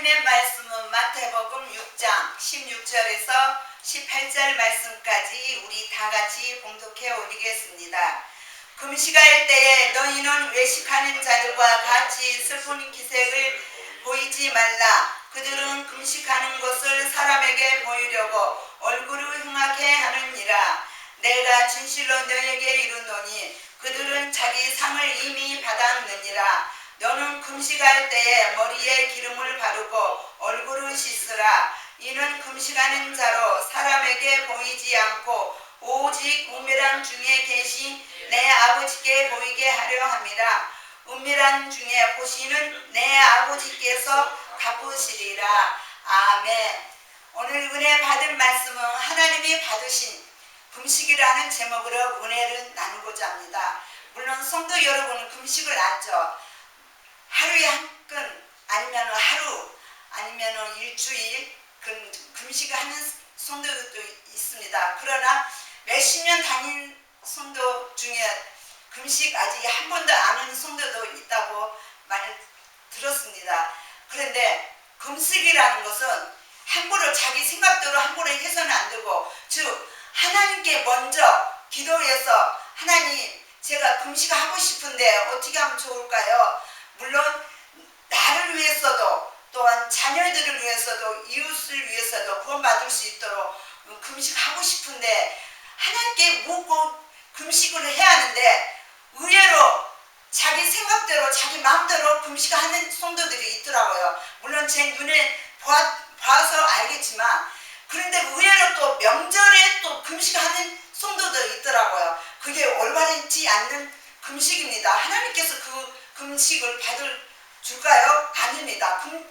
하나님의 말씀은 마태복음 6장 16절에서 18절 말씀까지 우리 다 같이 봉독해 올리겠습니다. 금식할 때에 너희는 외식하는 자들과 같이 슬픈 기색을 보이지 말라. 그들은 금식하는 것을 사람에게 보이려고 얼굴을 흉하게 하느니라. 내가 진실로 너에게 이르노니 그들은 자기 상을 이미 받았느니라. 너는 금식할 때에 머리에 기름을 바르고 얼굴을 씻으라. 이는 금식하는 자로 사람에게 보이지 않고 오직 우밀한 중에 계신 내 아버지께 보이게 하려 함이라. 은밀한 중에 보시는 내 아버지께서 갚으시리라. 아멘. 오늘 은혜 받은 말씀은 하나님이 받으신 금식이라는 제목으로 은혜를 나누고자 합니다. 물론 성도 여러분은 금식을 알죠. 하루에 한 건 아니면 하루 아니면 일주일 그 금식을 하는 성도들도 있습니다. 그러나 몇십 년 다닌 성도 중에 금식 아직 한 번도 안 하는 성도도 있다고 말을 들었습니다. 그런데 금식이라는 것은 함부로 자기 생각대로 함부로 해서는 안 되고 즉 하나님께 먼저 기도해서 하나님 제가 금식하고 싶은데 어떻게 하면 좋을까요? 물론 나를 위해서도 또한 자녀들을 위해서도 이웃을 위해서도 구원받을 수 있도록 금식하고 싶은데 하나님께 묻고 금식을 해야 하는데 의외로 자기 생각대로 자기 마음대로 금식하는 성도들이 있더라고요. 물론 제 눈에 봐, 봐서 알겠지만 그런데 의외로 또 명절에 또 금식하는 성도들 있더라고요. 그게 올바르지 않는 금식입니다. 하나님께서 그 금식을 받을 줄까요? 아닙니다. 금,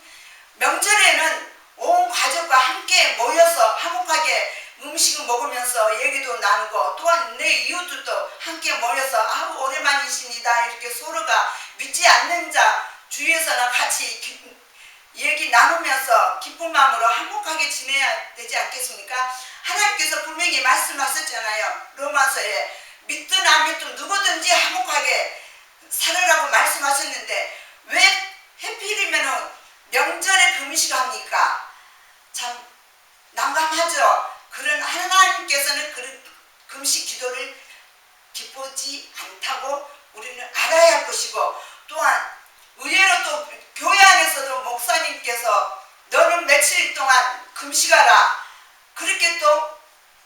명절에는 온 가족과 함께 모여서 화목하게 음식을 먹으면서 얘기도 나누고 또한 내 이웃들도 함께 모여서 아우 오랜만이십니다 이렇게 서로가 믿지 않는 자 주위에서나 같이 기, 얘기 나누면서 기쁜 마음으로 화목하게 지내야 되지 않겠습니까? 하나님께서 분명히 말씀하셨잖아요. 로마서에 믿든 안 믿든 누구든지 화목하게 살으라고 말씀하셨는데 왜 해필이면은 명절에 금식합니까? 참 난감하죠. 그런 하나님께서는 그 금식 기도를 기쁘지 않다고 우리는 알아야 할 것이고 또한 의외로 또 교회 안에서도 목사님께서 너는 며칠 동안 금식하라 그렇게 또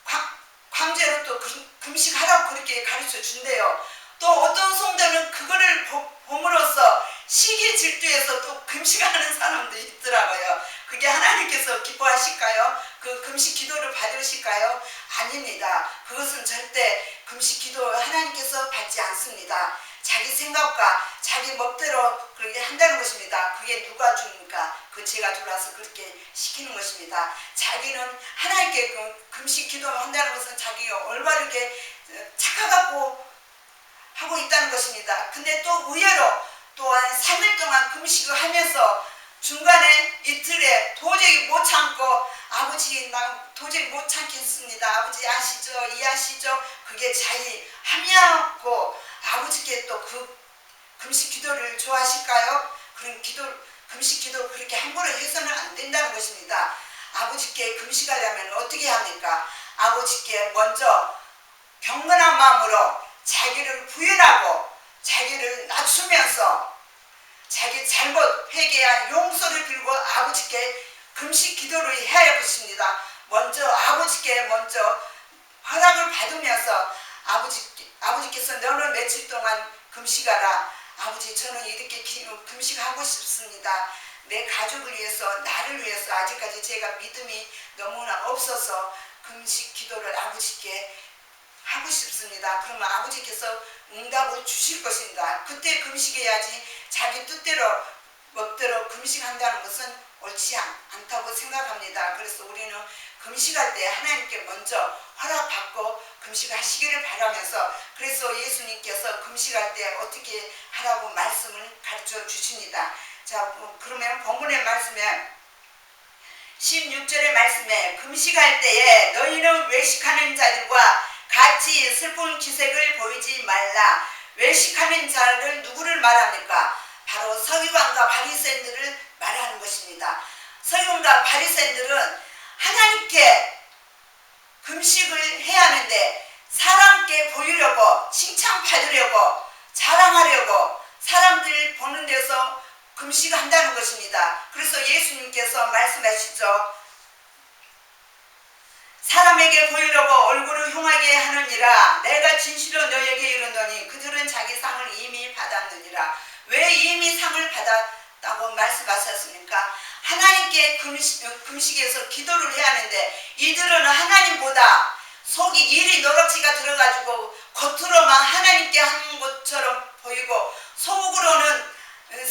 광- 강제로 또 금- 금식하라고 그렇게 가르쳐 준대요. 또 어떤 성도는 그거를 보- 봄으로써 시기 질투해서 또 금식하는 사람도 있더라고요. 그게 하나님께서 기뻐하실까요? 그 금식 기도를 받으실까요? 아닙니다. 그것은 절대 금식 기도 하나님께서 받지 않습니다. 자기 생각과 자기 멋대로 그렇게 한다는 것입니다. 그게 누가 줍니까? 그 제가 들어와서 그렇게 시키는 것입니다. 자기는 하나님께 그 금식 기도한다는 것은 자기가 올바르게 어, 착각하고 하고 있다는 것입니다. 근데 또 의외로 또한 3일 동안 금식을 하면서 중간에 이틀에 도저히 못 참고 아버지 나 도저히 못 참겠습니다. 아버지 아시죠? 이해하시죠? 그게 자기 함양고 아버지께 또 그 금식 기도를 좋아하실까요? 그런 기도 금식 기도 그렇게 함부로 해서는 안 된다는 것입니다. 아버지께 금식하려면 어떻게 합니까? 아버지께 먼저 경건한 마음으로 자기를 부인하고 자기를 낮추면서 자기 잘못 회개한 용서를 빌고 아버지께 금식 기도를 해야 할 것입니다. 먼저 아버지께 먼저 허락을 받으면서 아버지 아버지께서 너는 며칠 동안 금식하라. 아버지 저는 이렇게 기- 금식하고 싶습니다. 내 가족을 위해서 나를 위해서 아직까지 제가 믿음이 너무나 없어서 금식 기도를 아버지께 하고 싶습니다. 그러면 아버지께서 응답을 주실 것입니다. 그때 금식해야지 자기 뜻대로 멋대로 금식한다는 것은 옳지 않, 않다고 생각합니다. 그래서 우리는 금식할 때 하나님께 먼저 허락받고 금식하시기를 바라면서 그래서 예수님께서 금식할 때 어떻게 하라고 말씀을 가르쳐 주십니다. 자, 뭐 그러면 본문의 말씀에 16절의 말씀에 금식할 때에 너희는 외식하는 자들과 같이 슬픈 기색을 보이지 말라. 외식하는 자를 누구를 말합니까? 바로 서기관과 바리새인들을 말하는 것입니다. 서기관과 바리새인들은 하나님께 금식을 해야 하는데 사람께 보이려고 칭찬받으려고 자랑하려고 사람들 보는 데서 금식한다는 것입니다. 그래서 예수님께서 말씀하시죠. 사람에게 보이려고 얼굴을 흉하게 하느니라 내가 진실로 너에게 이르노니 그들은 자기 상을 이미 받았느니라 왜 이미 상을 받았다고 말씀하셨습니까? 하나님께 금식, 금식에서 기도를 해야 하는데 이들은 하나님보다 속이 일이 노력지가 들어가지고 겉으로만 하나님께 하는 것처럼 보이고 속으로는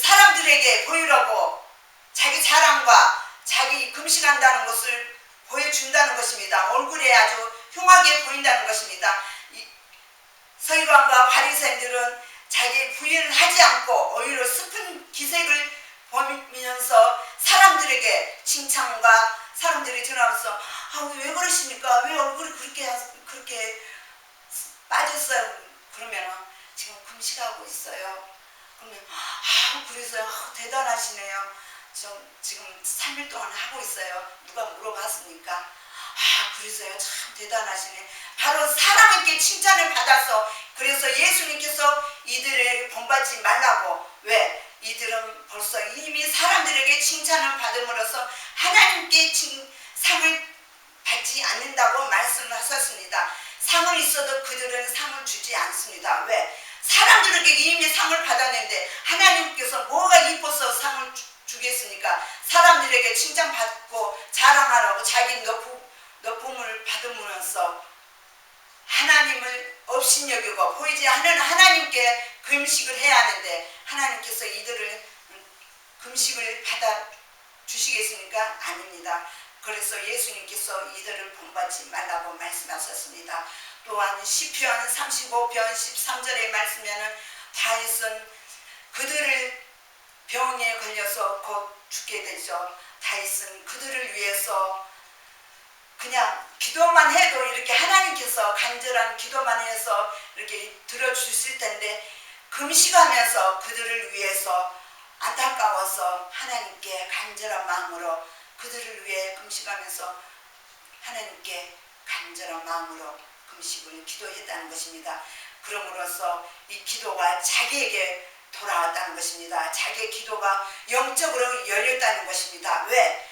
사람들에게 보이려고 자기 자랑과 자기 금식한다는 것을 보여준다는 것입니다. 얼굴에 아주 흉하게 보인다는 것입니다. 이 서기관과 바리새인들은 자기 부인을 하지 않고 오히려 슬픈 기색을 보면서 사람들에게 칭찬과 사람들이 전하면서 아왜 그러십니까? 왜 얼굴이 그렇게 하- 그렇게 빠졌어요? 그러면 지금 금식하고 있어요. 그러면 아 그래서요 아, 대단하시네요. 저 지금 3일 동안 하고 있어요. 누가 물어봤습니까? 아 그래서요 참 대단하시네. 바로 사람에게 칭찬을 받아서 그래서 예수님께서 이들에게 본받지 말라고 왜 이들은 벌써 이미 사람들에게 칭찬을 받음으로써 하나님께 칭, 상을 받지 않는다고 말씀을 하셨습니다. 상은 있어도 그들은 상을 주지 않습니다. 왜? 사람들에게 이미 상을 받았는데 하나님께서 뭐가 이뻐서 상을 주, 주겠습니까? 사람들에게 칭찬받고 자랑하라고 자기 높음, 높음을 받으면서 하나님을 업신여기고 보이지 않는 하나님께 금식을 해야 하는데 하나님께서 이들을 음, 금식을 받아 주시겠습니까? 아닙니다. 그래서 예수님께서 이들을 본받지 말라고 말씀하셨습니다. 또한 시편 35편 13절의 말씀에는 다윗은 그들을 병에 걸려서 곧 죽게 되죠. 다윗은 그들을 위해서 그냥 기도만 해도 이렇게 하나님께서 간절한 기도만 해서 이렇게 들어주실 텐데 금식하면서 그들을 위해서 안타까워서 하나님께 간절한 마음으로 그들을 위해 금식하면서 하나님께 간절한 마음으로 금식을 기도했다는 것입니다. 그럼으로써 이 기도가 자기에게 돌아왔다는 것입니다. 자기의 기도가 영적으로 열렸다는 것입니다. 왜?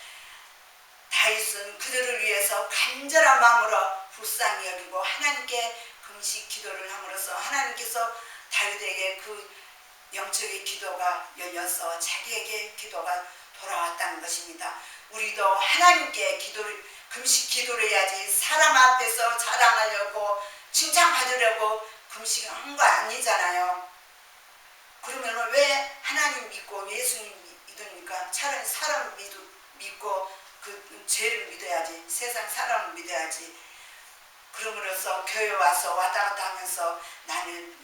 다윗은 그들을 위해서 간절한 마음으로 불쌍히 여기고 하나님께 금식 기도를 함으로써 하나님께서 다윗에게 그 영적인 기도가 열려서 자기에게 기도가 돌아왔다는 것입니다. 우리도 하나님께 기도를 금식 기도를 해야지 사람 앞에서 자랑하려고 칭찬받으려고 금식한 거 아니잖아요. 그러면 왜 하나님 믿고 예수님 믿으니까 차라리 사람 믿, 믿고 그 죄를 믿어야지 세상 사람을 믿어야지. 그러므로써 교회 와서 왔다 갔다 하면서 나는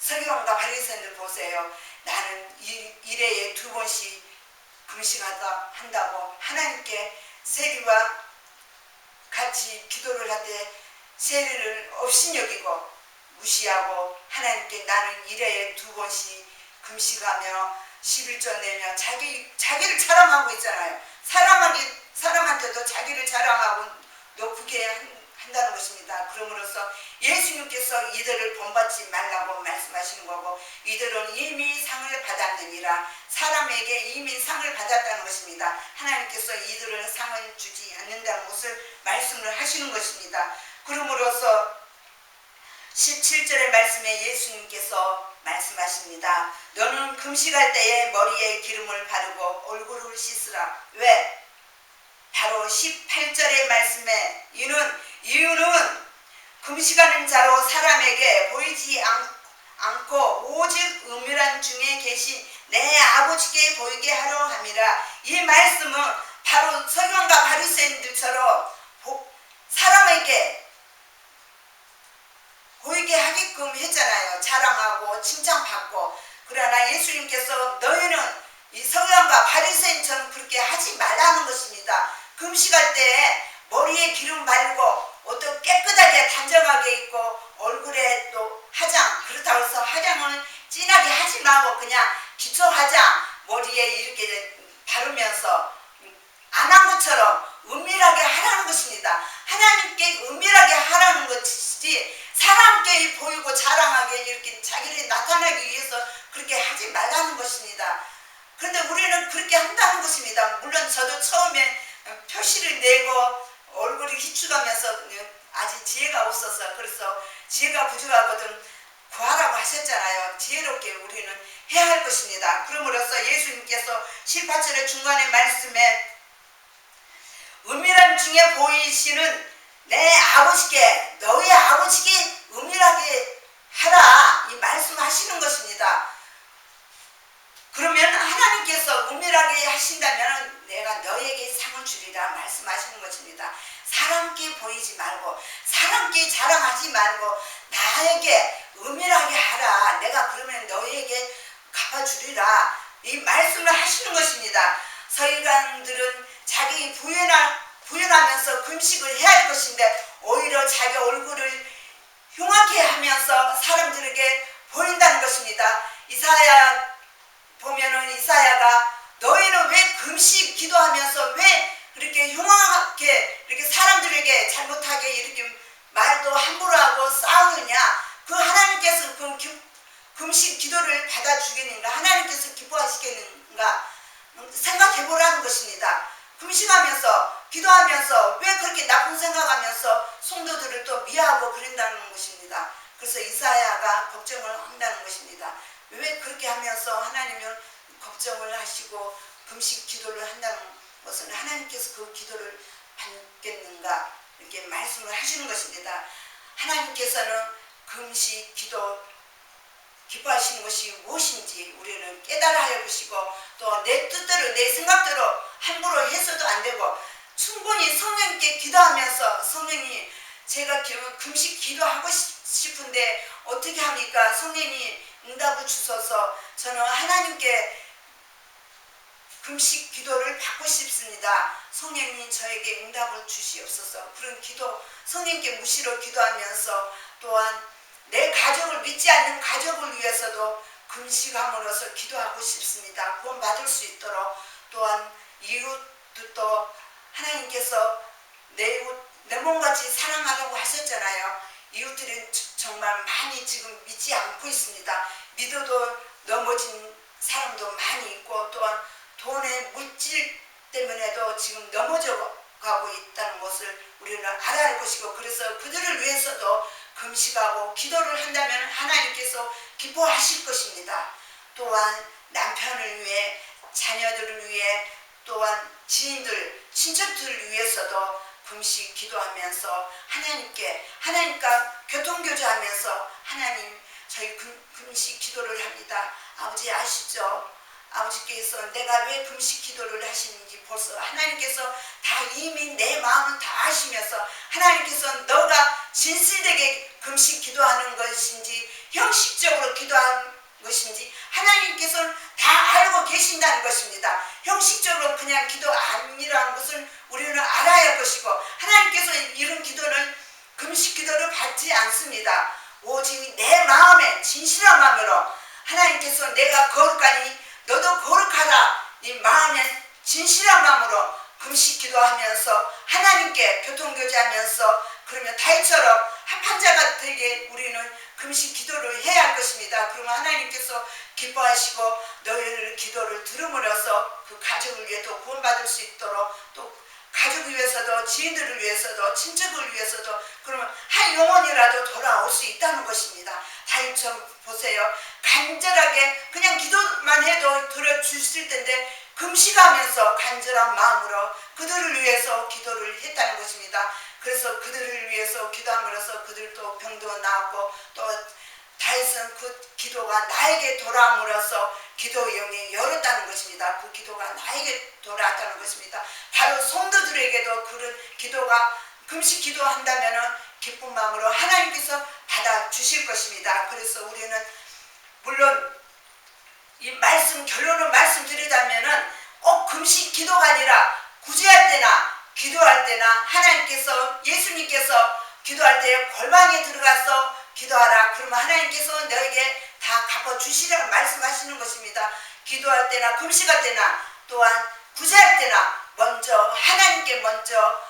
성경과 바리새인들 보세요. 나는 일, 일회에 두 번씩 금식하다 한다고 하나님께 세리와 같이 기도를 할 때 세리를 업신여기고 무시하고 하나님께 나는 일회에 두 번씩 금식하며 11조 내며 자기 자기를 자랑하고 있잖아요. 사람한테 사람한테도 자기를 자랑하고 높게 한, 한다는 것입니다. 그러므로써 예수님께서 이들을 본받지 말라고 말씀하시는 거고 이들은 이미 상을 받았느니라 사람에게 이미 상을 받았다는 것입니다. 하나님께서 이들은 상을 주지 않는다는 것을 말씀을 하시는 것입니다. 그러므로써 17절의 말씀에 예수님께서 말씀하십니다. 너는 금식할 때에 머리에 기름을 바르고 얼굴을 씻으라. 왜? 바로 18절의 말씀에 이는 이유는 금식하는 자로 사람에게 보이지 않, 않고 오직 은밀한 중에 계신 내 아버지께 보이게 하려 함이라. 이 말씀은 바로 서경과 바리새인들처럼 보- 사람에게 보이게 하게끔 했잖아요. 자랑하고 칭찬받고. 그러나 예수님께서 너희는 이 서기관과 바리새인처럼 그렇게 하지 말라는 것입니다. 금식할 때 머리에 기름 바르고 옷도 깨끗하게 단정하게 입고 얼굴에 또 화장 그렇다고 해서 화장을 진하게 하지 말고 그냥 기초 화장 머리에 이렇게 바르면서 안 한 이렇게 자기를 나타내기 위해서 그렇게 하지 말라는 것입니다. 그런데 우리는 그렇게 한다는 것입니다. 물론 저도 처음에 어, 표시를 내고 얼굴이 희축하면서 아직 지혜가 없어서 그래서 지혜가 부족하거든 구하라고 하셨잖아요. 지혜롭게 우리는 해야 할 것입니다. 그러므로써 예수님께서 18절의 중간의 말씀에 은밀한 중에 보이시는 내 아버지께 너희 아버지께 은밀하게 하라 이 말씀하시는 것입니다. 그러면 하나님께서 은밀하게 하신다면 내가 너에게 상을 주리라 말씀하시는 것입니다. 사람께 보이지 말고 사람께 자랑하지 말고 나에게 은밀하게 하라. 내가 그러면 너에게 갚아주리라. 이 말씀을 하시는 것입니다. 서기관들은 자기 부연하, 부연하면서 금식을 해야 할 것인데 오히려 자기 얼굴을 흉하게 하면서 사람들에게 보인다는 것입니다. 이사야 보면은 이사야가 너희는 왜 금식 기도하면서 왜 그렇게 흉하게 이렇게 사람들에게 잘못하게 이렇게 말도 함부로 하고 싸우느냐 그 하나님께서 그 기- 금식 기도를 받아주겠는가 하나님께서 기뻐하시겠는가 생각해 보라는 것입니다. 금식하면서 기도하면서 왜 그렇게 나쁜 생각하면서 성도들을 또 미워하고 그런다는 것입니다. 그래서 이사야가 걱정을 한다는 것입니다. 왜 그렇게 하면서 하나님은 걱정을 하시고 금식 기도를 한다는 것은 하나님께서 그 기도를 받겠는가 이렇게 말씀을 하시는 것입니다. 하나님께서는 금식 기도 기뻐하시는 것이 무엇인지 우리는 깨달아야 할 것이고 또 내 뜻대로 내 생각대로 함부로 해서도 안 되고 충분히 성령께 기도하면서 성령이 제가 기- 금식 기도하고 싶- 싶은데 어떻게 합니까? 성령이 응답을 주셔서 저는 하나님께 금식 기도를 받고 싶습니다. 성령님 저에게 응답을 주시옵소서. 그런 기도 성령께 무시로 기도하면서 또한 내 가족을 믿지 않는 가족을 위해서도 금식함으로써 기도하고 싶습니다. 구원 받을 수 있도록 또한 이웃도 또 하나님께서 내 내 몸같이 사랑하라고 하셨잖아요. 이웃들은 저- 정말 많이 지금 믿지 않고 있습니다. 믿어도 넘어진 사람도 많이 있고 또한 돈의 물질 때문에도 지금 넘어져 가고 있다는 것을 우리는 알아야 할 것이고 그래서 그들을 위해서도 금식하고 기도를 한다면 하나님께서 기뻐하실 것입니다. 또한 남편을 위해 자녀들을 위해 또한 지인들 친척들을 위해서도 금식 기도하면서 하나님께 하나님과 교통교제하면서 하나님 저희 금, 금식 기도를 합니다. 아버지 아시죠? 아버지께서 내가 왜 금식 기도를 하시는지 벌써 하나님께서 다 이미 내 마음을 다 아시면서 하나님께서 너가 진실되게 금식 기도하는 것인지 형식적으로 기도하는 것인지 하나님께서는 다 알고 계신다는 것입니다. 형식적으로 그냥 기도 아니라는 것을 우리는 알아야 할 것이고 하나님께서 이런 기도는 금식 기도를 받지 않습니다. 오직 내 마음에 진실한 마음으로 하나님께서 내가 거룩하니 너도 거룩하다 이 마음에 진실한 마음으로 금식 기도하면서 하나님께 교통교제하면서 그러면 다이처럼 합한 자가 되게 우리는 금식 기도를 해야 할 것입니다. 그러면 하나님께서 기뻐하시고 너희를 기도를 들음으로써 그 가족을 위해 또 구원받을 수 있도록 또 가족을 위해서도 지인들을 위해서도 친척을 위해서도 그러면 한 영혼이라도 돌아올 수 있다는 것입니다. 다윗처럼 보세요. 간절하게 그냥 기도만 해도 들어주실 텐데 금식하면서 간절한 마음으로 그들을 위해서 기도를 했다는 것입니다. 그래서 그들을 위해서 기도함으로써 그들도 병도 나았고 또 다윗은 그 기도가 나에게 돌아옴으로써 기도 영이 열었다는 것입니다. 그 기도가 나에게 돌아왔다는 것입니다. 바로 성도들에게도 그런 기도가 금식 기도한다면은 기쁜 마음으로 하나님께서 받아 주실 것입니다. 그래서 우리는 물론 이 말씀 결론을 말씀드리자면은 꼭 금식 기도가 아니라 구제할 때나 기도할 때나 하나님께서 예수님께서 기도할 때 골방에 들어가서 기도하라. 그러면 하나님께서 너에게 다 갚아 주시라고 말씀하시는 것입니다. 기도할 때나 금식할 때나 또한 구제할 때나 먼저 하나님께 먼저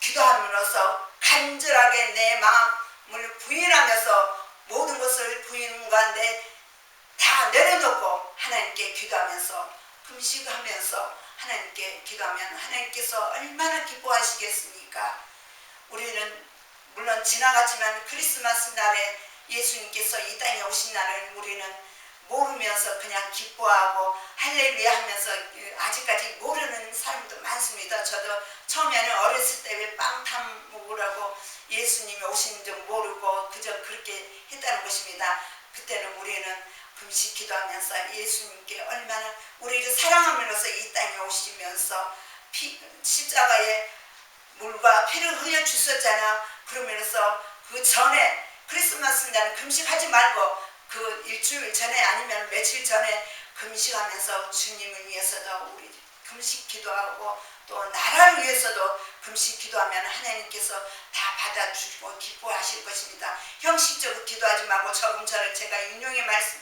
기도함으로써 간절하게 내 마음을 부인하면서 모든 것을 부인과 내다 내려놓고 하나님께 기도하면서 금식하면서 하나님께 기도하면 하나님께서 얼마나 기뻐하시겠습니까? 우리는 물론 지나갔지만 크리스마스 날에 예수님께서 이 땅에 오신 날을 우리는 모르면서 그냥 기뻐하고 할렐루야 하면서 아직까지 모르는 사람도 많습니다. 저도 처음에는 어렸을 때왜 빵탕 먹으라고 예수님이 오신 줄 모르고 그저 그렇게 했다는 것입니다. 그때는 우리는 금식 기도하면서 예수님께 얼마나 우리를 사랑함으로써 이 땅에 오시면서 피, 십자가에 물과 피를 흘려 주셨잖아. 그러면서 그 전에 크리스마스 날은 금식하지 말고 그 일주일 전에 아니면 며칠 전에 금식하면서 주님을 위해서도 우리 금식 기도하고 또 나라를 위해서도 금식 기도하면 하나님께서 다 받아주고 기뻐하실 것입니다. 형식적으로 기도하지 말고 조금 전에 제가 인용의 말씀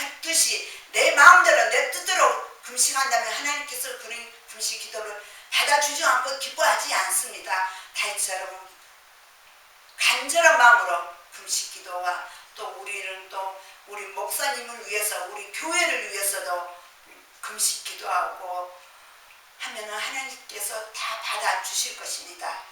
했듯이 내 마음대로 내 뜻대로 금식한다면 하나님께서 그런 금식 기도를 받아주지 않고 기뻐하지 않습니다. 다윗처럼 간절한 마음으로 금식 기도와 또 우리는 또 우리 목사님을 위해서 우리 교회를 위해서도 금식 기도하고 하면은 하나님께서 다 받아 주실 것입니다.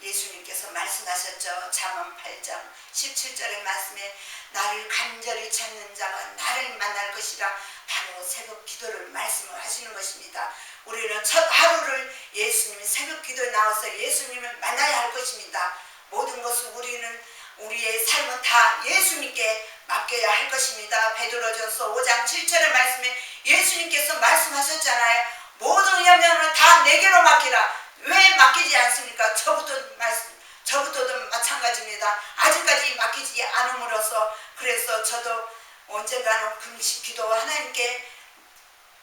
예수님께서 말씀하셨죠. 잠언 8장 17절의 말씀에 나를 간절히 찾는 자가 나를 만날 것이라 바로 새벽 기도를 말씀을 하시는 것입니다. 우리는 첫 하루를 예수님이 새벽 기도에 나와서 예수님을 만나야 할 것입니다. 모든 것을 우리는 우리의 삶은 다 예수님께 맡겨야 할 것입니다. 베드로전서 5장 7절의 말씀에 예수님께서 말씀하셨잖아요. 모든 염려를 다 내게로 맡기라. 왜 맡기지 않습니까? 저부터 말씀, 저부터도 마찬가지입니다. 아직까지 맡기지 않음으로써 그래서 저도 언젠가는 금식 기도 하나님께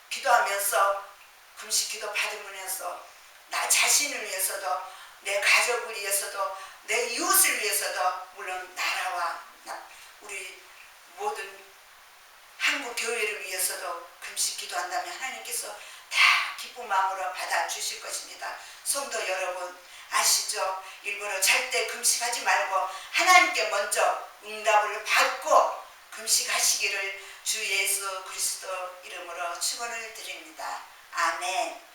기도하면서 금식 기도 받으면서 나 자신을 위해서도 내 가족을 위해서도 내 이웃을 위해서도 물론 나라와 나- 우리 모든 한국 교회를 위해서도 금식 기도한다면 하나님께서 다 기쁜 마음으로 받아 주실 것입니다. 성도 여러분 아시죠? 일부러 절대 금식하지 말고 하나님께 먼저 응답을 받고 금식하시기를 주 예수 그리스도 이름으로 축원을 드립니다. 아멘.